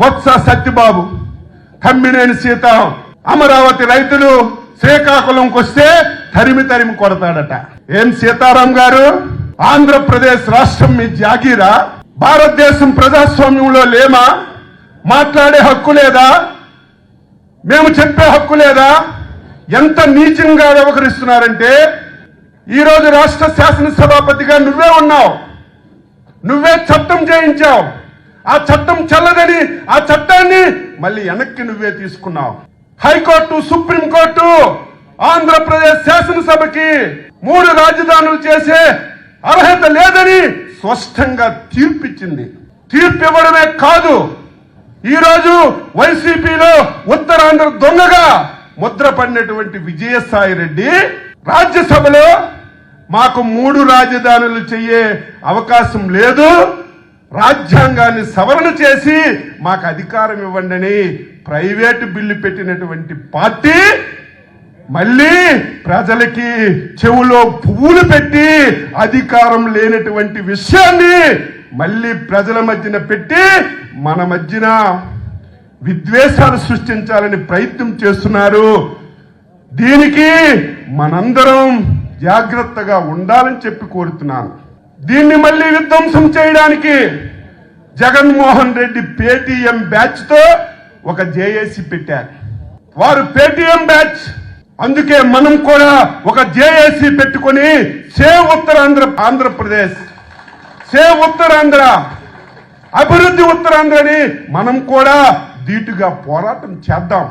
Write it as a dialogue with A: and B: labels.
A: బొత్స సత్యబాబు కమ్మినేని సీతారాం అమరావతి రైతులు శ్రీకాకుళంకి వస్తే తరిమి తరిమి కొడతాడట. ఏం సీతారాం గారు? ఆంధ్రప్రదేశ్ రాష్ట్రం మీ జాగీరా? భారతదేశం ప్రజాస్వామ్యంలో లేమా? మాట్లాడే హక్కు లేదా? మేము చెప్పే హక్కు లేదా? ఎంత నీచంగా వ్యవహరిస్తున్నారంటే ఈరోజు రాష్ట్ర శాసనసభాపతిగా నువ్వే ఉన్నావు. నువ్వే చట్టం చేయించావు. ఆ చట్టం చల్లదని ఆ చట్టాన్ని మళ్ళీ వెనక్కి నువ్వే తీసుకున్నావు. హైకోర్టు సుప్రీంకోర్టు ఆంధ్రప్రదేశ్ శాసనసభకి మూడు రాజధానులు చేసే అర్హత లేదని స్పష్టంగా తీర్పిచ్చింది. తీర్పు ఇవ్వడమే కాదు ఈ రోజు వైసీపీలో ఉత్తరాంధ్ర దొంగగా ముద్రపడినటువంటి విజయసాయి రెడ్డి రాజ్యసభలో మాకు మూడు రాజధానులు చెయ్యే అవకాశం లేదు. రాజ్యాంగాన్ని సవరణ చేసి మాకు అధికారం ఇవ్వండి అని ప్రైవేటు బిల్లు పెట్టినటువంటి పార్టీ మళ్ళీ ప్రజలకి చెవులో పువ్వులు పెట్టి అధికారం లేనటువంటి విషయాన్ని మళ్ళీ ప్రజల మధ్యన పెట్టి మన మధ్యన విద్వేషాలు సృష్టించాలని ప్రయత్నం చేస్తున్నారు. దీనికి మనందరం జాగ్రత్తగా ఉండాలని చెప్పి కోరుతున్నాను. దీన్ని మళ్ళీ విధ్వంసం చేయడానికి జగన్మోహన్ రెడ్డి పేటీఎం బ్యాచ్తో ఒక జేఏసీ పెట్టారు. వారు పేటీఎం బ్యాచ్. అందుకే మనం కూడా ఒక జేఏసీ పెట్టుకొని సేవ్ ఉత్తరాంధ్ర ఆంధ్రప్రదేశ్ సేవ్ ఉత్తరాంధ్ర అభివృద్ధి ఉత్తరాంధ్రని మనం కూడా ధీటుగా పోరాటం చేద్దాం.